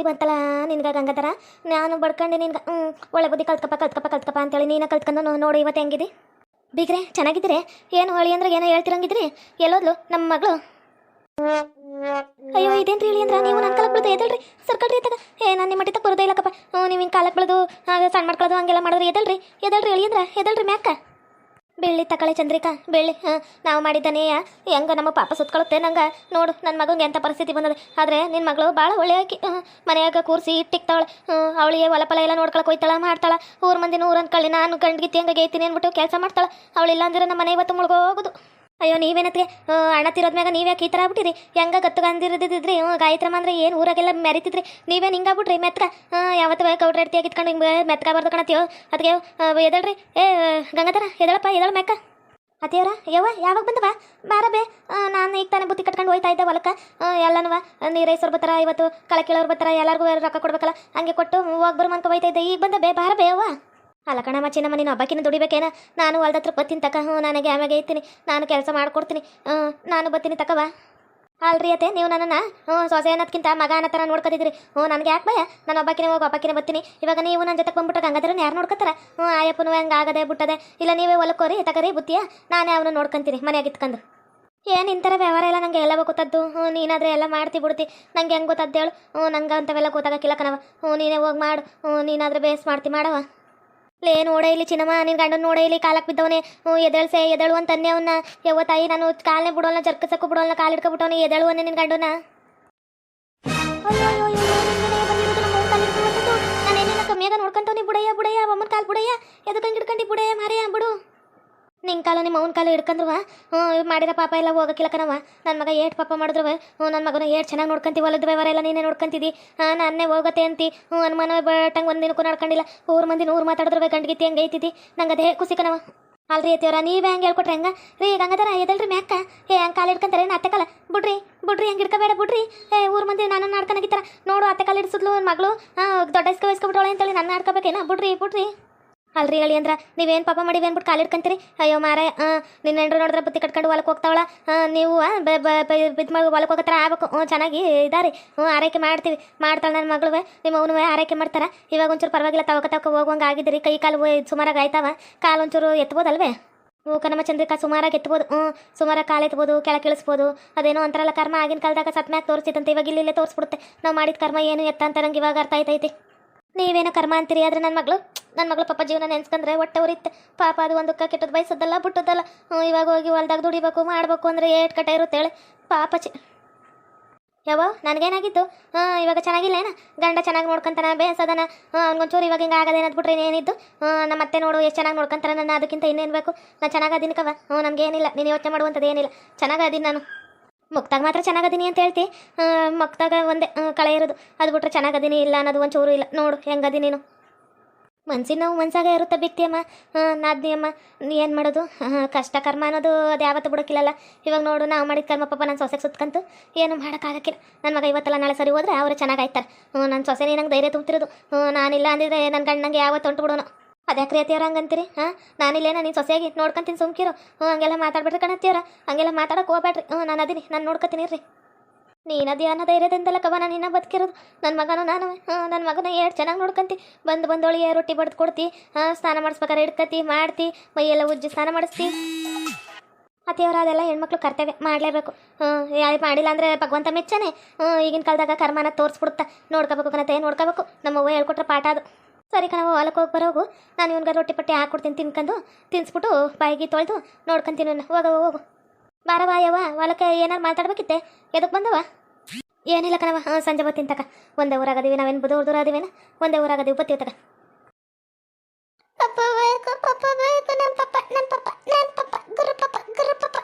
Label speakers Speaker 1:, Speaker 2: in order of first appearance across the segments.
Speaker 1: ಪರಿಸ್ಥಿತಿ ಬಂತಲ್ಲ ನಿನ್ಗೆ ಗಂಗಾಧರ ನಾನು ಬಡ್ಕೊಂಡು ನಿನ್ಗೆ ಹ್ಞೂ ಒಳ್ಳೆ ಬುದ್ಧಿ ಕಲ್ತ್ಕಪ್ಪ ಕಲ್ತ್ಕಪ್ಪ ಕಲ್ತ್ಕಪ್ಪ ಅಂತೇಳಿ ನೀನು ಕಲ್ತ್ಕೊಂಡು ನೋಡು ಇವತ್ತು ಹೆಂಗಿದಿ? ಬೀಗ್ರೆ, ಚೆನ್ನಾಗಿದ್ದೀರಿ? ಏನು ಹೊಳಿ ಅಂದ್ರೆ ಏನೋ ಹೇಳ್ತಿರಂಗಿದ್ರಿ? ಎಲ್ಲೋದ್ಲು ನಮ್ಮ ಮಗಳು. ಅಯ್ಯೋ, ಇದೇನ್ರಿ ಹೇಳಿ ಅಂದ್ರೆ? ನೀವು ನನ್ನ ಕಾಲಕ್ಕೆ ಬೀಳ್ದು ಎದಲ್ರಿ ಸರ್ಕಲ್ರಿ ಎತ್ತಾಗ? ಏ, ನಾನು ನಿಮ್ಮ ಮಟ್ಟಿತ ಬರೋದೇ ಇಲ್ಲಕ್ಕಪ್ಪ. ಹ್ಞೂ ನೀವು ಹಿಂಗೆ ಕಾಲಕ್ಕೆ ಬೀಳ್ದು ಸಣ್ಣ ಮಾಡ್ಕೊಳ್ಳೋದು ಹಂಗೆಲ್ಲ ಮಾಡಿದ್ರೆ ಎದಲ್ರಿ ಎದಲ್ರಿ ಹೇಳಿ ಅಂದ್ರೆ? ಎದಲ್ರಿ ಮ್ಯಾಕ? ಬೆಳ್ಳಿ ತಕಳೆ ಚಂದ್ರಿಕಾ, ಬೆಳ್ಳಿ, ಹಾಂ, ನಾವು ಮಾಡಿದ್ದಾನೆ ಹೆಂಗ ನಮ್ಮ ಪಾಪ ಸುತ್ಕೊಳ್ಳುತ್ತೆ ನಂಗೆ. ನೋಡು ನನ್ನ ಮಗಂಗೆ ಎಂಥ ಪರಿಸ್ಥಿತಿ ಬಂದದೆ. ಆದರೆ ನಿನ್ನ ಮಗಳು ಭಾಳ ಆಕಿ ಮನೆಯಾಗ ಕೂರಿಸಿ ಇಟ್ಟಿಕ್ತಾವಳೆ ಅವಳಿಗೆ ಹೊಲಪಲ ಎಲ್ಲ ನೋಡ್ಕೊಳಕ್ಕೆ ಹೋಯ್ತಾಳ, ಮಾಡ್ತಾಳ. ಊರು ಮಂದಿ ಊರು ಅಂದ್ಕೊಳ್ಳಿ ನಾನು ಗಂಡ್ಗಿತ್ತಿ ಹಂಗೆ ಗೈತೀನಿ ಅಂದ್ಬಿಟ್ಟು ಕೆಲಸ ಮಾಡ್ತಾಳೆ. ಅವಳಿಲ್ಲ ಅಂದ್ರೆ ನಮ್ಮ ಮನೆ ಇವತ್ತು ಮುಳುಗೋಗುದು. ಅಯ್ಯೋ ನೀವೇನತ್ಗೆ ಅಣ್ಣ ತಿರೋದ್ಮ್ಯಾಗ ನೀವ್ಯಾಕೆ ಈ ಥರ ಆಗ್ಬಿಟ್ಟಿರಿ? ಹೆಂಗ ಗತ್ತು ಗಂದಿರದಿದ್ರಿ ಹ್ಞೂ ಗಾಯತ್ರಮ್ಮ ಅಂದ್ರೆ ಏನು ಊರಾಗೆಲ್ಲ ಮೆರಿತಿದ್ರಿ ನೀವೇನು ಹಿಂಗಾಗ್ಬಿಟ್ರಿ ಮೆತ್ಕ? ಯಾವತ್ತು ಬೇ ಕೌಡ್ರ ಎಡ್ತಿ ಆಗಿತ್ಕೊಂಡು ಹಿಂಗೆ ಮೆತ್ಕಬಾರ್ದು ಕಣತ್ತೀವೋ ಅದಕ್ಕೆ ಎದಳ್ರಿ? ಏ, ಗಂಗಾಧರ, ಎದಳಪ್ಪ, ಎದಳ ಮೆಕ್ಕ ಅತಿಯವರ ಯವ್ವ, ಯಾವಾಗ ಬಂದವ? ಬಾರ ಬೇ. ನಾನು ಈಗ ತಾನೇ ಬುತ್ತಿ ಕಟ್ಕೊಂಡು ಹೋಯ್ತಾ ಇದ್ದೆ ಹೊಲಕ್ಕೆ. ಎಲ್ಲನವ ನೀರೈಸೋರು ಬರ್ತಾರ, ಇವತ್ತು ಕಳೆ ಕೀಳೋರು ಬರ್ತಾರ, ಎಲ್ಲರಿಗೂ ರೊಕ್ಕ ಕೊಡ್ಬೇಕಲ್ಲ, ಹಂಗೆ ಕೊಟ್ಟು ಹೋಗಿ ಬರು ಮನ್ಕೊ ಹೋಯ್ತಾ ಇದ್ದೆ. ಈಗ ಬಂದ ಬೇ, ಬಾರ ಬೇ ಯವ್ವ. ಅಲ್ಲ ಕಣಮ್ಮ, ಚಿನ್ನಮ್ಮ, ನೀನು ಹಬ್ಬಕ್ಕಿನ ದುಡಿಬೇಕೇನ? ನಾನು ಹೊಲ್ದ ಹತ್ರ ಬತ್ತೀನಿ ತಕ ಹ್ಞೂ ನನಗೆ ಆಮೇಲೆ ಐತೀನಿ. ನಾನು ಕೆಲಸ ಮಾಡ್ಕೊಡ್ತೀನಿ. ನಾನು ಬತ್ತೀನಿ ತಕವಾ? ಅಲ್ರಿ ಅತ್ತೆ, ನೀವು ನನ್ನನ್ನು? ಹ್ಞೂ ಸೊಸೆ ಅನ್ನೋದ್ಕಿಂತ ಮಗ ಅನ್ನೋ ಥರ ನೋಡ್ಕೊತಿದ್ರಿ ಹ್ಞೂ ನನಗೆ ಯಾಕೆ ಭಯ? ನಾನು ಒಬ್ಬಕ್ಕಿನ ಹೋಗಿ ಒಬ್ಬಕ್ಕಿನ ಬರ್ತೀನಿ ಇವಾಗ ನೀವು ನನ್ನ ಜೊತೆ ಬಂದ್ಬಿಟ್ರೆ ಗಂಗಾಧರನ್ನ ಯಾರು ನೋಡ್ಕೊತಾರ? ಹ್ಞೂ ಆಯಪ್ಪನು ಹೆಂಗೆ ಆಗದೆ ಬಿಟ್ಟದೆ. ಇಲ್ಲ, ನೀವೇ ಹೊಲಕ್ಕೋರಿ, ತಕರಿ, ಬುತ್ತಿಯ? ನಾನೇ ಅವನು ನೋಡ್ಕೊತೀನಿ, ಮನೆಯಾಗ ಇತ್ಕೊಂಡು ಏನು ಇಂಥರ ವ್ಯವಹಾರ ಎಲ್ಲ ನಂಗೆ ಎಲ್ಲ ಗೊತ್ತದ್ದು? ಹ್ಞೂ ನೀನಾದರೆ ಎಲ್ಲ ಮಾಡ್ತಿ ಬಿಡ್ತಿ. ನಂಗೆ ಹೆಂಗೆ ಗೊತ್ತದ್ದು ಹೇಳು? ಹ್ಞೂ ನಂಗೆ ಅಂಥವೆಲ್ಲ ಗೊತ್ತಾಗಕ್ಕಿಲ್ಲ ಕಣವ ಹ್ಞೂ ನೀನೇ ಹೋಗಿ ಮಾಡು. ಹ್ಞೂ ನೀನಾದ್ರೆ ಬೇಸ್ ಮಾಡ್ತಿ ಮಾಡವ ಲೇ, ನೋಡ ಇಲ್ಲಿ ಚಿನ್ನಮ್ಮ ನಿನ್ನ ಗಂಡನ ನೋಡ ಇಲ್ಲಿ ಕಾಲಕ್ಕೆ ಬಿದ್ದವನೆ. ಎದಳ್ಸೆ ಎದಳು ಅಂತ ಅನ್ನೆ ಅವನ್ನ ಯವ್ವ ತಾಯಿ, ನಾನು ಕಾಲನೇ ಬಿಡೋಲ್ಲ ಜರ್ಕಸಕ್ಕೂ ಬಿಡೋಲ್ಲ ಕಾಲು ಹಿಡ್ಕೊಬಿಟ್ಟವನೇ ಎದಳು ಅನ್ನೆ ನಿನ್ನ ಗಂಡನ ನಾನೇನಿಲ್ಲ ಕಮ್ಮಿಯಾಗ ನೋಡ್ಕೊಂತವ್ನಿ, ಬುಡಯ್ಯ ಬುಡಯ್ಯ ಅಮ್ಮನ ಕಾಲು ಬುಡಯ್ಯ. ಎದಕ್ಕಂಗೆ ಹಿಡ್ಕೊಂಡು ಬುಡಯ್ಯ, ಮಾರಯ್ಯ ಬಿಡು ನಿನ್ನ ಕಾಲ ನಿಮ್ಮ ಅವನ ಕಾಲ ಹಿಡ್ಕೊಂಡ್ರುವ ಹ್ಞೂ ಮಾಡಿದ ಪಾಪ ಎಲ್ಲ ಹೋಗಕ್ಕಿಲ್ಲ ನನ್ನ ಮಗ ಏಟ್ ಪಾಪ ಮಾಡಿದ್ರು ಹ್ಞೂ ನನ್ನ ಮಗನ ಏಟ್ ಚೆನ್ನಾಗಿ ನೋಡ್ಕೊಂತೀವಿ ಹೊಲದ ವ್ಯವಹಾರ ಎಲ್ಲ ನೀನೇ ನೋಡ್ಕೊಂತಿದ್ದಿ ಹಾಂ ನಾನೇ ಹೋಗತ್ತೆ ಅಂತಿ. ಹ್ಞೂ ಅನುಮಾನ ಬಟ್ಟಂಗೆ ಒಂದು ದಿನಕ್ಕೂ ನಡ್ಕೊಂಡಿಲ್ಲ. ಊರು ಮಂದಿ ನೂರು ಮಾತಾಡಿದ್ರು ಗಂಡ್ಗಿತ್ತಿ ಹಂಗೆ ಐತಿದ್ದಿ ನಂಗೆ ಅದೇ ಖುಷಿ ಕಣವ ಅಲ್ರಿ ಐತಿವ್ರ ನೀವೇ ಹಂಗೆ ಹೇಳ್ಕೊಟ್ರೆ ಹಂಗ? ರೀ, ಗಂಗಾಧರ, ಎದಲ್ರಿ ಮ್ಯಾಕ? ಏ, ಹಂಗೆ ಕಾಲು ಹಿಡ್ಕೊಂತಾರೆ, ಏನು ಕಾಲ ಬಿಡ್ರಿ ಬಿಡ್ರಿ, ಹಂಗೆ ಹಿಡ್ಕೋಬೇಡ, ಬಿಡ್ರಿ. ಏ, ಊರು ಮಂದಿ ನಾನು ನಾಡ್ಕೊನಾಗಿತ್ತಾರ ನೋಡು ಅತ್ತೆ ಕಾಲು ಹಿಡಿಸಿದ್ಲು ಮಗಳು. ಹಾಂ, ದೊಡ್ಡ ಇಸ್ಕೊ ಅಂತ ಅಂತೇಳಿ ನಾನು ನಾಡ್ಕೋಬೇಕೇನ ಬಿಡ್ರಿ ಬಿಡ್ರಿ. ಅಲ್ರಿ ಹೇಳಿ ಅಂದ್ರೆ, ನೀವೇನು ಪಾಪ ಮಾಡಿ ಅಂದ್ಬಿಟ್ಟು ಕಾಲು ಇಟ್ಕೊಂತೀರಿ ಅಯ್ಯೋ ಮಾರ ನಿನ್ನ ಹೆಂಡ್ರು ನೋಡಿದ್ರೆ ಬುತ್ತಿ ಕಟ್ಕೊಂಡು ಹೊಲಕ್ಕೆ ಹೋಗ್ತಾವಳ. ನೀವು ಬಿದ್ದು ಮಾಡಿ ಹೊಲಕ್ಕೆ ಹೋಗತ್ತಾರ ಆಗ್ಬೇಕು. ಹ್ಞೂ, ಚೆನ್ನಾಗಿ ಇದಾರಿ. ಹ್ಞೂ, ಆರೈಕೆ ಮಾಡ್ತೀವಿ. ಮಾಡ್ತಾಳೆ ನನ್ನ ಮಗಳು ನಿಮ್ಮ ಅವನು ಆರೈಕೆ ಮಾಡ್ತಾರ. ಇವಾಗ ಒಂಚೂರು ಪರವಾಗಿಲ್ಲ, ತವಕ ತವಕ ಹೋಗುವಂಗೆ ಆಗಿದ್ದೀರಿ ಕೈ ಕಾಲು ಸುಮಾರಾಗಿ ಆಯ್ತಾವ. ಕಾಲು ಒಂಚೂರು ಎತ್ಬೋದಲ್ವೇ? ಹ್ಞೂ ಕರ್ಮ ಚಂದ್ರಿಕಾ, ಸುಮಾರಾಗಿ ಎತ್ಬೋದು. ಹ್ಞೂ, ಸುಮಾರಾಗಿ ಕಾಲು ಎತ್ಬೋದು ಕೆಳಗೆ ಇಳಿಸ್ಬೋದು ಅದೇನೋ ಅಂತಾರಲ್ಲ, ಕರ್ಮ ಆಗಿನ ಕಾಲದಾಗ ಸತ್ಮ್ಯಾಗ ತೋರಿಸಿದಂತೆ ಇವಾಗ ಇಲ್ಲಿಲ್ಲೇ ತೋರಿಸ್ಬಿಡುತ್ತೆ. ನಾವು ಮಾಡಿದ ಕರ್ಮ ಏನು ಎತ್ತ ಅಂತ ನಂಗೆ ಇವಾಗ ಅರ್ಥ ಆಯ್ತೈತಿ. ನೀವೇನೋ ಕರ್ಮ ಅಂತೀರಿ ಆದ್ರೆ ನನ್ನ ಮಗಳು? ನನ್ನ ಮಗಳು ಪಾಪ ಜೀವನ ನೆನ್ಸ್ಕೊಂಡ್ರೆ ಹೊಟ್ಟೆ ಉರಿತ್ತೆ ಪಾಪ ಅದು ಒಂದು ಕೆಟ್ಟದ್ದು ಬಯಸೋದಲ್ಲ ಬಿಟ್ಟದಲ್ಲ ಇವಾಗ ಹೋಗಿ ಹೊಲ್ದಾಗ ದುಡಿಬೇಕು, ಮಾಡಬೇಕು ಅಂದರೆ ಏಟ್ ಕಟ್ಟ ಇರುತ್ತೆ ಹೇಳಿ. ಪಾಪ ಚಿ. ಯಾವ ನನಗೇನಾಗಿತ್ತು? ಹಾಂ ಇವಾಗ ಚೆನ್ನಾಗಿಲ್ಲ ಏನ? ಗಂಡ ಚೆನ್ನಾಗಿ ನೋಡ್ಕೊಂತಾನ, ಬೇಸದನ. ಅವ್ನಿಗೊಂಚೂರು ಇವಾಗ ಹಿಂಗೆ ಆಗದೆ ಬಿಟ್ರೆ ಹಾಂ ನಮ್ಮ ಅತ್ತೆ ನೋಡು ಎಷ್ಟು ಚೆನ್ನಾಗಿ ನೋಡ್ಕೊಂತಾರ ನನ್ನ, ಅದಕ್ಕಿಂತ ಇನ್ನೇನು ಬೇಕು? ನಾನು ಚೆನ್ನಾಗಿ ಅದಿನಕವ ಹ್ಞೂ ನನಗೇನಿಲ್ಲ ನೀನು ಯೋಚನೆ ಮಾಡುವಂಥದ್ದು ಏನಿಲ್ಲ. ಚೆನ್ನಾಗಿ ಅದೀನಿ ನಾನು. ಮುಕ್ತಾಗ ಮಾತ್ರ ಚೆನ್ನಾಗದೀನಿ ಅಂತ ಹೇಳ್ತಿ. ಮುಕ್ತಾಗ ಒಂದೇ ಕಳೆ ಇರೋದು. ಅದು ಬಿಟ್ರೆ ಚೆನ್ನಾಗದೀನಿ ಇಲ್ಲ ಅನ್ನೋದು ಒಂಚೂರು ಇಲ್ಲ. ನೋಡು ಹೆಂಗದಿ ನೀನು. ಮನ್ಸಿನ ನೋವು ಮನ್ಸಾಗ ಇರುತ್ತೆ ಅಮ್ಮ? ನಾದ್ನಿ ಅಮ್ಮ ಏನು ಮಾಡೋದು? ಕಷ್ಟ ಕರ್ಮ ಅನ್ನೋದು ಅದು ಯಾವತ್ತು ಬಿಡೋಕ್ಕಿಲ್ಲಲ್ಲ. ಇವಾಗ ನೋಡು, ನಾವು ಮಾಡಿದ ಕರ್ಮ ಪಾಪ ನನ್ನ ಸೊಸೆಗೆ ಸುತ್ಕಂತು. ಏನು ಮಾಡೋಕ್ಕಾಗಕ್ಕಿಲ್ಲ. ನನ್ನ ಮಗ ಇವತ್ತಲ್ಲ ನಾಳೆ ಸರಿ ಹೋದ್ರೆ ಅವರು ಚೆನ್ನಾಗಾಯ್ತಾರೆ ನನ್ನ ಸೊಸೆನೇ ನಂಗೆ ಧೈರ್ಯ ತುಂಬ್ತಿರೋದು. ನಾನಿಲ್ಲ ಅಂದಿದ್ರೆ ನನ್ನ ಗಂಡಂಗೆ ಯಾವತ್ತು ಹೊಂಟು ಬಿಡೋನು ಅದ್ಯಾಕ್ರಿ ಅತ್ತಿಯವ್ರ ಹಂಗಂತೀರಿ? ಹಾಂ? ನಾನಿಲ್ಲೇನ, ನೀನು ಸೊಸೆಯಾಗಿ ನೋಡ್ಕೊಂತೀನಿ ಸುಮ್ಕಿರು. ಹ್ಞೂ ಹಂಗೆಲ್ಲ ಮಾತಾಡ್ಬಿಟ್ರಿ ಕಣತ್ತಿಯವ್ರ. ಹಂಗೆಲ್ಲ ಮಾತಾಡೋಕೆ ಹೋಗ್ಬೇಡ್ರಿ ಹ್ಞೂ ನಾನು ಅದೀನಿ. ನಾನು ನೋಡ್ಕೊತೀನಿ ರೀ ನೀನದೇ ಅನ್ನೋ ಧೈರ್ಯದಿಂದಲ್ಲ ಕವ ನಾನು ಇನ್ನೂ ಬದುಕಿರೋದು. ನನ್ನ ಮಗನೂ ನಾನು. ಹಾಂ ನನ್ನ ಮಗನ ಎರಡು ಚೆನ್ನಾಗಿ ನೋಡ್ಕೊಂತಿ. ಬಂದು ಬಂದೋಳಿಗೆ ರೊಟ್ಟಿ ಬಡ್ದು ಕೊಡ್ತಿ. ಹಾಂ, ಸ್ನಾನ ಮಾಡಿಸ್ಬೇಕಾರೆ ಹಿಡ್ಕತಿ ಮಾಡ್ತಿ. ಮೈಯೆಲ್ಲ ಉಜ್ಜಿ ಸ್ನಾನ ಮಾಡಿಸ್ತಿ. ಅತಿಯವರ ಅದೆಲ್ಲ ಹೆಣ್ಮಕ್ಳು ಕರ್ತವ್ಯ. ಮಾಡಲೇಬೇಕು. ಹ್ಞೂ ಯಾರು ಮಾಡಿಲ್ಲ ಅಂದರೆ ಭಗವಂತ ಮೆಚ್ಚನೆ. ಹ್ಞೂ ಈಗಿನ ಕಾಲದಾಗ ಕರ್ಮನ ತೋರಿಸ್ಬಿಡುತ್ತಾ. ನೋಡ್ಕೋಬೇಕು ಕನತೆ ನೋಡ್ಕೋಬೇಕು. ನಮ್ಮವ್ವ ಹೇಳ್ಕೊಟ್ರೆ ಪಾಠ ಅದು. ಸರಿ ಕಣವ ಹೊಲಕ್ಕೆ ಹೋಗಿ ಬರೋಗು. ನಾನು ಇವನ್ಗೆ ರೊಟ್ಟಿ ಪಟ್ಟಿ ಹಾಕ್ಕೊಡ್ತೀನಿ ತಿನ್ಕೊಂಡು ತಿನ್ಸ್ಬಿಟ್ಟು ಬಾಯಿಗೆ ತೊಳೆದು ನೋಡ್ಕೊಂತೀನಿ. ಹೋಗವ ಹೋಗು ಬಾರವ ಯವ್ವ ಹೊಲಕ್ಕೆ ಏನಾರು ಮಾತಾಡ್ಬೇಕಿತ್ತೆ? ಎದಕ್ಕೆ ಬಂದವ ಏನಿಲ್ಲ ಕಣವ ಹಾಂ, ಸಂಜೆ ಬತ್ತಿನ ತಕ ಒಂದೇ ಊರಾಗದೀವಿ ನಾವೇನು ದೂರ ದೂರ ಅದೀವೇನ? ಒಂದೇ ಊರಾಗದೀವಿ ಬತ್ತೀವಿ ತಕ ಪಪ್ಪ ಬೇಕು ಪಪ್ಪ ಬೇಕು ನಮ್ಮ ಪಪ್ಪ ನಮ್ಮ ಪಪ್ಪ ನನ್ನ ಪಪ್ಪ ಗುರು ಪಪ್ಪ ಗುರು ಪಪ್ಪ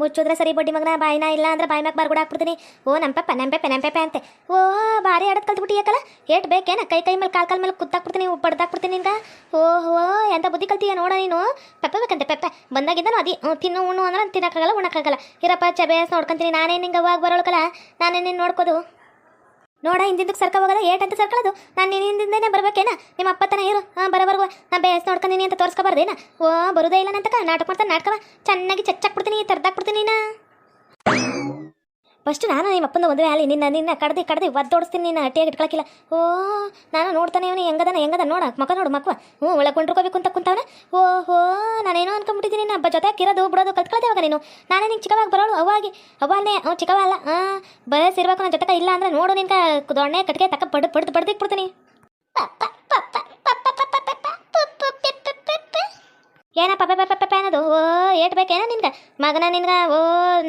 Speaker 1: ಮುಚ್ಚಿದ್ರೆ ಸರಿ ಬಡ್ಡಿ ಮಗನ, ಬಾಯಿನ ಇಲ್ಲ ಅಂದ್ರೆ ಬಾಯಿ ಮ್ಯಾಗ ಬಾರ್ಗುಡ ಹಾಕ್ಬಿಡ್ತೀನಿ. ಓ ನಂಪೆಪ್ಪ ನಮ್ಮ ಪೆಪ್ಪೆ ನಮ್ಮ ಪೆಪ್ಪೆ ಅಂತೆ. ಓ, ಭಾರಿ ಆಡೋದು ಕಲ್ತ್ಬಿಟ್ಟು ಯಾಕಲ್ಲ ಏಟ್ ಬೇಕೇನ? ಕೈ ಕೈ ಮೇಲೆ, ಕಾಲ್ ಕಾಲ್ ಮೇಲೆ ಕುತ್ತಾಕ್ಬಿಡ್ತೀನಿ ಬಡ್ದಾಕ್ಬಿಡ್ತೀನಿ ನಿನ್ಗೆ ಓ ಹೋ ಎಂತ ಬುದ್ಧಿ ಕಲ್ತೀಯ ನೋಡ ನೀನು? ಪೆಪ್ಪೆ ಬೇಕಂತೆ ಪೆಪ್ಪೆ ಬಂದಾಗಿದ್ದಾನು ಅದಿ ತಿನ್ನು, ಉಣ್ಣು ಅಂದ್ರೆ ತಿನ್ನಕ್ಕಾಗಲ್ಲ ಉಣ್ಣಕ್ಕಾಗಲ್ಲ ಇರಪ್ಪ, ಚಬೇಸ್ ನೋಡ್ಕೊಂತೀನಿ. ನಾನೇ ನಿಂಗೆ ಅವಾಗ ಬರೋಳಕಲ್ಲ ನಾನೇ ನಿನ್ನ ನೋಡ್ಕೋದು? ನೋಡ, ಹಿಂದಿಂದಕ್ಕೆ ಸರ್ಕ ಹೋಗಲ್ಲ ಏಟ್ ಅಂತ ಸರ್ಕೊಳ್ಳೋದು ನಾನು ನಿನ್ನ ಹಿಂದಿಂದೇನೆ ಬರ್ಬೇಕೇನ? ನಿಮ್ಮ ಅಪ್ಪತನ ಇರು. ಹಾಂ, ಬರೋವರೆಗೂ. ನಾ ಬೇಸ್ ನೋಡ್ಕೊಂಡಿನಿ ಅಂತ ತೋರಿಸ್ಕೊಬಾರ್ದೇನ? ಓ, ಬರೋದೇ ಇಲ್ಲ ನಂತಕ. ನಾಟಕ ಮಾಡ್ತಾನೆ, ನಾಟಕವ. ಚೆನ್ನಾಗಿ ಚಚ್ಚಾಕ್ಬಿಡ್ತೀನಿ, ತರ್ದಾಕ್ಬಿಡ್ತೀನಿ ನಾ. ಫಸ್ಟ್ ನಾನು ನಿಮ್ಮ ಅಪ್ಪನ ಮದುವೆ ಆಗಲಿ, ನಿನ್ನ ನಿನ್ನ ಕಡ್ದು ಕಡ್ದು ಒದ್ದೋಡಿಸ್ತೀನಿ, ನಿನ್ನ ಹಟ್ಟಿಯಾಗಿ ಇಟ್ಕೊಳಕಿಲ್ಲ. ಓ, ನಾನು ನೋಡ್ತಾನೆ ಇವನು ಹೆಂಗದನ ಹೆಂಗದ ನೋಡ, ಮಕ್ಕ ನೋಡು, ಮಕ್ವ. ಹ್ಞೂ, ಒಳಗೆ ಕೊಂಡ್ಕೋಬೇಕು ಅಂತ ಕುಂತವನ. ಓಹೋ ನಾನೇನೋ ಅನ್ಕೊಂಬಿಟ್ಟಿದ್ದೀನಿ ನಾ ಜೊತೆ ಕಿರೋದು ಬಿಡೋದು ಕಲ್ತ್ಕೊಳ್ತೇವಾಗ ನೀನು. ನಾನೇ ನಿಂಗೆ ಚಿಕ್ಕವಾಗಿ ಬರೋಳು ಅವಾಗೆ ಅವನೇ ಅವ್ನು ಚಿಕ್ಕವ ಅಲ್ಲ. ಹಾಂ ಬಯಸ್ ಇರ್ಬೇಕು ನನ್ನ ಜೊತೆಗೆ ಇಲ್ಲ ಅಂದ್ರೆ ನೋಡು ನಿನ್ಕ ದೊಣ್ಣೆ ಕಟ್ಟಿಗೆ ತಕ್ಕ ಬಡ್, ಬಡ್ದು ಬಡ್ದಿಕ್ ಬಿಡ್ತೀನಿ ಏನ ಪಪ್ಪ ಪಪ್ಪ ಪಪ್ಪ ಅನ್ನೋದು? ಓ, ಏಟ್ ಬೇಕೇನ ನಿನ್ಗೆ? ಮಗನ ನಿನ್ಗೆ? ಓ,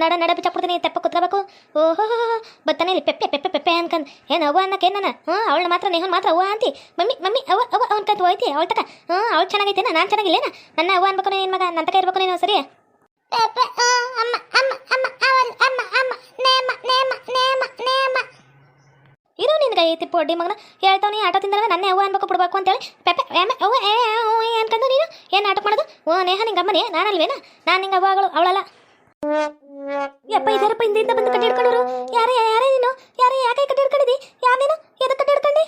Speaker 1: ನಡ ನಡ ಬಿಚ್ಚಾಕ್ಬಿಡ್ತೀನಿ ತೆಪ್ಪ ಕುತ್ಕೋಬೇಕು ಹೋ ಬತ್ತಾನೆ ಇಲ್ಲಿ ಪೆಪ್ಪೆ ಪೆಪ್ಪೆ ಪೆಪ್ಪೆ ಅನ್ಕಂದ್. ಏನು ಅವ್ವ ಅನ್ನಕ್ಕೆ ನಾನು ಹ್ಞೂ ಅವಳು ಮಾತ್ರ ನೀವು ಮಾತ್ರ ಅವ್ವ ಅಂತಿ. ಮಮ್ಮಿ ಮಮ್ಮಿ ಅವ ಅವ ಅವ್ನ ಅನ್ಕಂತ ಹೋಯ್ತಿ, ಅವಳ ತಕ. ಹ್ಞೂ, ಅವಳು ಚೆನ್ನಾಗೈತೇನ ನಾನು ಚೆನ್ನಾಗಿಲ್ಲೇನ ನನ್ನ ಅವ್ವ ಅನ್ಬೇಕು ನೀನು ಮಗ ನನ್ನ ತಕ ಇರ್ಬೇಕು ನೀನು, ಸರಿ? ಅಮ್ಮ ಅಮ್ಮ ಅಮ್ಮ ಅಮ್ಮ ಅಮ್ಮ, ನೇಮ ನೇಮ ನೇಮ ನೇಮ. ಇರು ನಿನ್ಗೆ ಐತಿ ಪೊಡ್ಡಿ ಮಗನ. ಹೇಳ್ತಾವ್ ನೀ ಆಟ ತಿಂದ್ರೆ ನನ್ನೇ ಅವ್ವ ಅನ್ಬೇಕು ಬಿಡ್ಬೇಕು ಅಂತೇಳಿ. ಎಮ್ಮೆ ಅವ್ವ ಏ ಏ ಅನ್ಕಂಡು ನೀನು. ಏನ್ ನಾಟಕ ಮಾಡೋದು? ಓ, ನೇಹ, ನಿಂಗೆ ಅಮ್ಮನೇ ನಾನಲ್ವೇನಾ? ನಾನು ನಿಂಗೆ ಅವ್ವಗಳು, ಅವಳಲ್ಲ. ಯಪ್ಪ ಇದಾರಪ್ಪ ಹಿಂದಿಂದ ಬಂದು ಕಟ್ಟಿ ಯಾರ ಯಾರೇ ಯಾರೇ ನೀನು? ಯಾರೇ, ಯಾಕೆ ಕಟ್ಟಿ ಹಿಡ್ಕೊಂಡಿದ್ದಿ ಯಾರು ನೀನು? ಎದಕ್ಕೆ ಕಟ್ಟಿ ಹಿಡ್ಕೊಂಡಿ?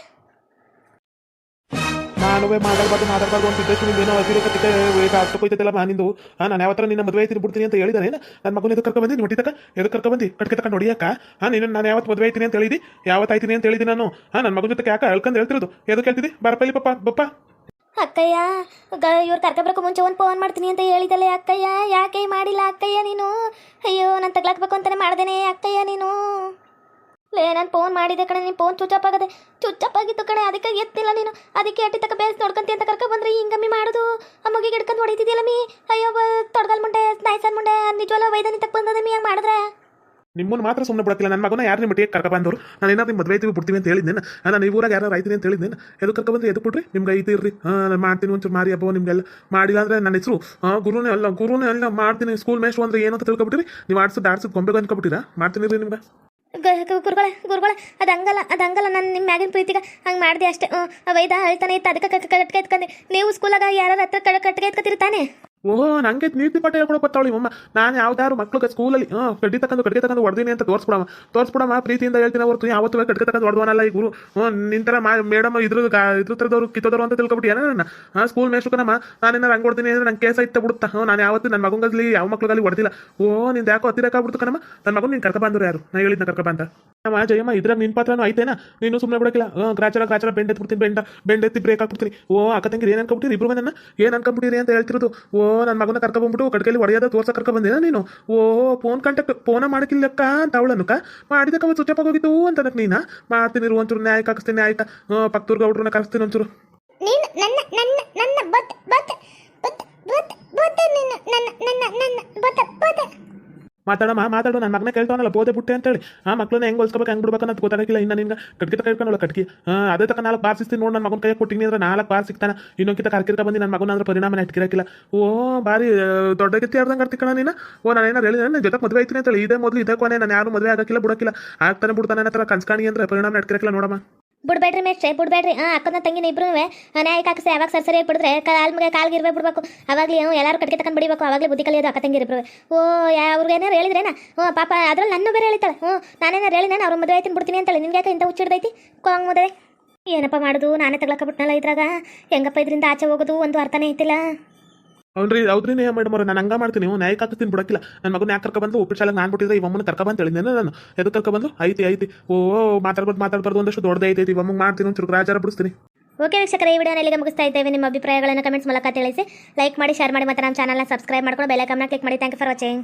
Speaker 2: ನಾನುವೇ ಮಾತಾಡ್ಬಾರ್ದು ಮಾತಾಡ್ಬಾರ್ದು ಅಂತ ಇದ್ದಷ್ಟು ನಿಂದೇನೋ ಅತಿರೇಕತಿಗೆ ಈಗ ಅರ್ಥಕೋಯ್ತೈತಲ್ಲ ಮಾ ನಿಂದು. ಹಾಂ, ನಾನು ಯಾವತ್ತರ ನಿನ್ನ ಮದುವೆ ಆಯ್ತೀನಿ ಬಿಡ್ತೀನಿ ಅಂತ ಹೇಳಿದಾರೆ ನನ್ನ ಮಗನ ಎದು ಕರ್ಕೊಂಡು ಬಂದಿ? ಹೊಟ್ಟಿ ಎದು ಕರ್ಕೊಂಡು ಕರ್ಕೊ ಬಂದಿ? ಕಟ್ಕೆ ತಕೊಂಡು ಹೊಡಿಯಕ್ಕ ಹಾಂ, ನೀನು, ನಾನು ಯಾವತ್ತು ಮದುವೆ ಆಯ್ತೀನಿ ಅಂತ ಹೇಳಿದಿ? ಯಾವತ್ತು ಆಯ್ತೀನಿ ಅಂತ ಹೇಳಿದಿ ನಾನು? ಹಾಂ ನನ್ನ ಮಗನ ಜೊತೆ ಯಾಕೆ ಹೇಳ್ಕೊಂಡು ಹೇಳ್ತಿರೋದು? ಎದು ಕೇಳ್ತಿದ್ದಿ ಬರಪಲ್ಲಿ ಪಪ್ಪ, ಬಪ್ಪ.
Speaker 1: ಅಕ್ಕಯ್ಯ ಇವ್ರು ಕರ್ಕೊಬರಕ್ಕೆ ಮುಂಚೆ ಒಂದು ಫೋನ್ ಮಾಡ್ತೀನಿ ಅಂತ ಹೇಳಿದಲ್ಲೇ ಅಕ್ಕಯ್ಯ? ಯಾಕೆ ಮಾಡಿಲ್ಲ ಅಕ್ಕಯ್ಯ ನೀನು? ಅಯ್ಯೋ, ನಾನು ತಗ್ಲಾಕ್ಬೇಕು ಅಂತಾನೆ ಮಾಡ್ದೇನೆ ಅಕ್ಕಯ್ಯ ನೀನು. ಲೇ, ನಾನು ಫೋನ್ ಮಾಡಿದೆ ಕಣೆ, ನೀನು ಫೋನ್ ಚುಚ್ಚಪ್ ಆಗದೆ. ಚುಚ್ಚಪ್ ಆಗಿತ್ತು ಕಣೆ, ಅದಕ್ಕೆ ಎತ್ತಿಲ್ಲ ನೀನು. ಅದಕ್ಕೆ ಅಟ್ಟಿ ತಕ ಬೇಸ್ ನೋಡ್ಕೊಂತಿ ಅಂತ ಕರ್ಕೊ ಬಂದ್ರೆ ಹಿಂಗಮ್ಮಿ ಮಾಡೋದು. ಆ ಮಗಿಗೆ ಹಿಡ್ಕೊಂಡು ಹೊಡಿತಿದ್ಯಲ್ಲ ಮೀ ಅಯ್ಯೋ ತೊಡಗಲ್ ಮುಂಡೆ, ನಾಯ್ಸನ್ ಮುಂಡೆ ನಿಜವಲ್ಲ ವೈದ್ಯನಿ ತಕ್ಕ ಬಂದದ ಮೀ ಹಂಗೆ ಮಾಡಿದ್ರೆ?
Speaker 2: ನಿಮ್ಮನ್ನು ಮಾತ್ರ ಸುಮ್ಮನೆ ಬಿಡತ್ತಿಲ್ಲ. ನನ್ನ ಮಗನ ಯಾರು ನಿಮ್ಮ ಮಟ್ಟಿಗೆ ಕರ್ಕ ಬಂದವರು? ನಾನು ಏನಾದ್ರು ನಿಮ್ಮ ಮದುವೆ ಇದ್ದೀವಿ ಬಿಡ್ತೀವಿ ಅಂತ ಹೇಳಿದ್ದೇನೆ ನಾನು ನೀವು ಊರಾಗ ಯಾರು ಆಯ್ತೀನಿ ಅಂತ ಹೇಳಿದ್ದೇನೆ ಎದು ಕರ್ಕ ಬಂದ್ರೆ? ಎದು ಬಿಡ್ರಿ ನಿಮ್ಗೆ ಐತಿ ಇರ್ರಿ. ನಾನು ಮಾಡ್ತೀನಿ ಒಂಚೂರು ಮಾರಿ ಹಬ್ಬ, ನಿಮಗೆಲ್ಲ ಮಾಡಿಲ್ಲ ಅಂದರೆ ನನ್ನ ಹೆಸರು ಗುರುನೇ ಅಲ್ಲ ಗುರುನೇ ಅಲ್ಲ, ಮಾಡ್ತೀನಿ. ಸ್ಕೂಲ್ ಮೇಷ್ಟ್ರು ಅಂದ್ರೆ ಏನಂತ ತಿಳ್ಕೊಬಿಟ್ರಿ? ನೀವು ಆಡ್ಸೋದು ಆಡ್ಸೋದು ಗೊಂಬೆಗೆ ಅಂದ್ಕೊಬಿಟ್ಟಿರಾ ಮಾಡ್ತೀನಿ ರೀ ನಿಮ್ಗೆ.
Speaker 1: ಗುರುಗಳ ಗುರುಗಳ, ಅದು ಹಂಗಲ್ಲ ಅದು ಹಂಗಲ್ಲ, ನಾನು ನಿಮ್ಮ ಮ್ಯಾಗಿನ ಪ್ರೀತಿಗೆ ಹಂಗೆ ಮಾಡಿದೆ ಅಷ್ಟೇ. ಅವೈದ ಹೇಳ್ತಾನೆ ಇತ್ತು, ಅದಕ್ಕೆ ಕಟ್ಗೆ ಎತ್ಕೊಂಡೆ. ನೀವು ಸ್ಕೂಲಾಗ ಯಾರು ಹತ್ರ ಕಟ್ಕೆ ಕಟ್ಗೆ ಎತ್ಕೊತಿರ್ತಾನೆ
Speaker 2: ಓಹೋ ನಂಗೆ ನೀತಿ ಪಟ್ಟ ಹೇಳ್ಕೊಡೋ ಬರ್ತಾವಳಿ ಅಮ್ಮ ನಾನು ಯಾವ್ದಾದ್ರು ಮಕ್ಳು ಸ್ಕೂಲಲ್ಲಿ ಹಾಂ ಕಡ್ಡಿ ತಕೊಂಡು ಕಡ್ಗೆ ತಕೊಂಡು ಹೊಡೆದಿನಿ ಅಂತ ತೋರಿಸ್ಬಿಡಮ್ಮ ತೋರಿಸ್ಬಿಡಮ್ಮ ಪ್ರೀತಿಯಿಂದ ಹೇಳ್ತೀನಿ ಹೊರತು. ಯಾವತ್ತೂ ಕಡ್ಗೆ ತಕ್ಕಂದು ಹೊಡೆದವನಲ್ಲ ಈ ಗುರು. ನಿಂತರ ಮಾ, ಮೇಡಮ್ ಇದ್ರ ಇದ್ರ ಥರದವ್ರು ಕಿತ್ತೋದವ್ರು ಅಂತ ತಿಳ್ಕೊಬಿಟ್ಟು ಏನೋ ನನ್ನ? ಹಾಂ ಸ್ಕೂಲ್ ನಾನು ನಾನೇನಾರು ಹಂಗೆ ಹೊಡ್ತೀನಿ ಅಂದ್ರೆ ನಂಗೆ ಕೇಸ ಇತ್ತು ಬಿಡುತ್ತಾ? ಹ್ಞೂ ನಾನು ಯಾವತ್ತು ನನ್ನ ಮಗಂಗಲ್ಲಿ, ಯಾವ ಮಕ್ಳಿಗಲ್ಲಿ ಹೊಡೆದಿಲ್ಲ. ಓ, ನಿಂದು ಯಾಕೋ ಹತ್ತಿರಕ್ಕಾಗ್ಬಿಡ್ತು ಕಣಮ್ಮ? ನನ್ನ ಮಗು ನೀನು ಕರ್ಕ ಬಂದ್ರು ಯಾರು? ನಾ ಹೇಳಿದ್ನ ಕರ್ಕ ನಮ್ಮ ಜಯಮ್ಮ ಇದ್ರಾಗ ನಿನ್ನ ಪಾತ್ರನೂ ಐತೇನಾ ನೀನು ಸುಮ್ಮನೆ ಬಿಡಕ್ಕಿಲ್ಲ. ಗ್ರಾಚಾರ ಗ್ರಾಚಾರ, ಬೆಂಡ್ ಎತ್ಬಿಡ್ತೀನಿ, ಬೆಂಡ, ಬೆಂಡ್ ಎತ್ತಿ ಬ್ರೇಕ್ ಹಾಕ್ಬಿಡ್ತೀನಿ. ಓ, ಅಕ್ಕ ತಂಗಿರಿ ಏನು ಅನ್ಕೊಂಬಿಟ್ಟಿರಿ ಇಬ್ರು ನನ್ನ ಏನ್ ಅನ್ಕೊಂಬಿಟ್ಟಿರಿ ಅಂತ ಹೇಳ್ತಿರೋದು? ಓ ನನ್ನ ಮಗನ ಕರ್ಕ ಬಂದ್ಬಿಟ್ಟು ಕಡ್ಕಲ್ಲಿ ಒಡೆಯೋದ ತೋರ್ಸ ಕರ್ಕ ಬಂದಿನ ನೀನು? ಓ ಫೋನ್ ಕಾಂಟ್ಯಾಕ್ಟ್ ಫೋನ ಮಾಡಕ್ಕಿಲ್ಲಕ್ಕ ಅಂತ ಅವಳನ್ನುಕ ಮಾಡಿದಕ್ಕ ಅವತ್ತು ಸ್ವಿಚ್ ಹೋಗಿತ್ತು ಅಂತ ಅನ್ನಕ್ಕೆ ನೀನ? ಮಾಡ್ತೀನಿ ಇರು ಒಂಚೂರು ನ್ಯಾಯ ಹಾಕಿಸ್ತೀನಿ, ಆಯ್ತಾ? ಪಕ್ತೂರ್ ಗೌಡ್ರನ್ನ ಕರೆಸ್ತೀನಿ ಒಂಚೂರು.
Speaker 1: ನೀನು ನನ್ನ ನನ್ನ ನನ್ನ ಬತ್ ಬತ್ ಬತ್ ಬತ್ ನಿನ್ನ ನನ್ನ ನನ್ನ ನನ್ನ ಬತ್ ಬತ್
Speaker 2: ಮಾತಾಡಮ್ಮ ಮಾತಾಡು ನನ್ನ ಮಗನ ಕೇಳ್ತಾವನಲ್ಲ ಬೋದೆ ಬಿಟ್ಟೆ ಅಂತೇಳಿ. ಆ, ಮಕ್ಳನ್ನ ಹೆಂಗೆ ಹೊಲ್ಸ್ಕೋಬೇಕು, ಹೆಂಗೆ ಬಿಡ್ಬೇಕು ಅಂತ ಗೊತ್ತಾಗಿಲ್ಲ ಇನ್ನು ನಿನ್ಗೆ ಕಟ್ಕಿತ ತಕ ಇಟ್ಕೊಂಡಲ್ಲ ಕಟ್ಕಿ ಅದೇ ತಕ ನಾಲ್ಕು ಬಾರ್ ಸಿಗ್ತೀನಿ ನೋಡಿ ನನ್ನ ಮಗನ ಕೈ ಕೊಟ್ಟಿನಿ ಅಂದ್ರೆ ನಾಲ್ಕು ಬಾರ್ ಸಿಗ್ತಾನೆ. ಇನ್ನೊಂದು ಕರ್ಕಿರ್ಕ ಬಂದು ನನ್ನ ಮಗನ ಅಂದ್ರೆ ಪರಿಣಾಮ ಇಟ್ಕಿರಕಿಲ್ಲ ಓ ಬಾರಿ ದೊಡ್ಡ ಗಿತ್ತಿ ಆಡ್ದಂಗೆ ಆಡ್ತಿ ಕಣ ನೀನು? ಓ, ನಾನು ಏನಾರು ಹೇಳಿದ್ರೆ ನನ್ನ ಜೊತೆ ಮದುವೆ ಆಯ್ತೀನಿ ಅಂತೇಳಿ. ಇದೇ ಮೊದಲು, ಇದೇ ಕೊನೆ, ನಾನು ಯಾರು ಮದುವೆ ಆಗಕ್ಕಿಲ್ಲ, ಬಿಡೋಕ್ಕಿಲ್ಲ. ಆಗ್ತಾನೆ ಬಿಡ್ತಾನೆ ಅನ್ನೋ ಥರ ಕನ್ಸ್ಕಾಣಿ ಅಂದ್ರೆ ಪರಿಣಾಮ ಇಟ್ಕಿರಕಿಲ್ಲ ನೋಡಮ್ಮ.
Speaker 1: ಬಿಡ್ಬೇಡ್ರಿ ಮೇಷ್ಟ್ರೆ, ಬಿಡ್ಬೇಡ್ರಿ. ಹಾಂ, ಅಕ್ಕನ ತಂಗಿನ ಇಬ್ಬರೂ ನ್ಯಾಯಕ್ಕೆ ಹಾಕಿಸಿ ಯಾವಾಗ ಸರಿ ಸರಿಯಾಗಿ ಬಿಡಿದ್ರೆ ಕಾಲ್ ಮಗ ಕಾಲ್ಗೆ ಇರ್ಬೇಕು ಬಿಡ್ಬೇಕು. ಅವಾಗಲೇ ಎಲ್ಲರೂ ಕಟ್ಗೆ ತಗೊಂಡು ಬಿಡಿಬೇಕು. ಅವಾಗಲೇ ಬುದ್ಧಿ ಕಲಿಯೋದು ಅಕ್ಕ ತಂಗಿ ಇಬ್ರು. ಓ ಅವ್ರಿಗೆ ಏನಾರು ಹೇಳಿದ್ರೇನ? ಹ್ಞೂ, ಪಾಪ, ಅದ್ರಲ್ಲಿ ನನ್ನ ಬೇರೆ ಹೇಳಿತಾಳೆ ಹ್ಞೂ, ನಾನೇನಾರು ಹೇಳಿನೇನು ಅವ್ರ ಮದುವೆ ಆಯ್ತೀನಿ ಬಿಡ್ತೀನಿ ಅಂತೇಳಿ. ನಿನ್ಗೆ ಯಾಕೆ ಇಂಥ ಹುಚ್ಚಿಡ್ದೈತಿ ಕೋಂಗ್ ಮದುವೆ ಏನಪ್ಪ ಮಾಡೋದು? ನಾನೇ ತಗ್ಲಕ್ಕಬಿಟ್ನಲ್ಲ ಇದ್ರಾಗ? ಹೆಂಗಪ್ಪ ಇದರಿಂದ ಆಚೆ ಹೋಗೋದು? ಒಂದು ಅರ್ಥನೇ ಐತಿಲ್ಲ
Speaker 2: ಅವ್ರಿ ಹೌದ್ರಿ ನೇಹ ಮೇಡಮ್ ಅವ್ರು, ನಾನು ಹಂಗ ಮಾಡ್ತೀನಿ ನೀವು ನ್ಯಾಯಕ್ಕೆ ಹಾಕ್ತೀನಿ ಬಿಡಕ್ಕಿಲ್ಲ. ನನ್ನ ಮಗನ ಯಾಕೆ ಕರ್ಕ ಬಂದು ಉಪ್ಪಿಟ್ಟು ಶಾಲೆಗೆ ನಾನು ಬಿಟ್ಟಿದ್ರೆ ಇವಮ್ಮನ ಕರ್ಕ ಬಂತ ಹೇಳಿದ್ದೆ ನಾನು. ಎದಕ್ಕೆ ಕರ್ಕ ಬಂದು ಐತಿ ಐತಿ. ಓ, ಮಾತಾಡ್ಬಾರ್ದು ಮಾತಾಡ್ಬಾರ್ದು, ಒಂದಷ್ಟು ದೊಡ್ಡ ಐತಿ ಇವಮ್ಮಗೆ ಮಾಡ್ತೀನಿ ಒಂಚೂರು ರಾಜಾರ ಬಿಡಿಸ್ತೀನಿ.
Speaker 1: ಓಕೆ ವೀಕ್ಷಕರೇ, ಈ ವಿಡಿಯೋನ ಇಲ್ಲಿಗೆ ಮುಗಿಸ್ತಾ ಇದ್ದೇವೆ ನಿಮ್ಮ ಅಭಿಪ್ರಾಯಗಳನ್ನು ಕಮೆಂಟ್ಸ್ ಮೂಲಕ ತಿಳಿಸಿ. ಲೈಕ್ ಮಾಡಿ ಶೇರ್ ಮಾಡಿ, ಮತ್ತು ನಮ್ಮ ಚಾನಲ್ನ ಸಬ್ಸ್ಕ್ರೈಬ್ ಮಾಡ್ಕೊಂಡು ಬೆಲೆ ಕ್ಲಿಕ್ ಮಾಡಿ. Thank you for watching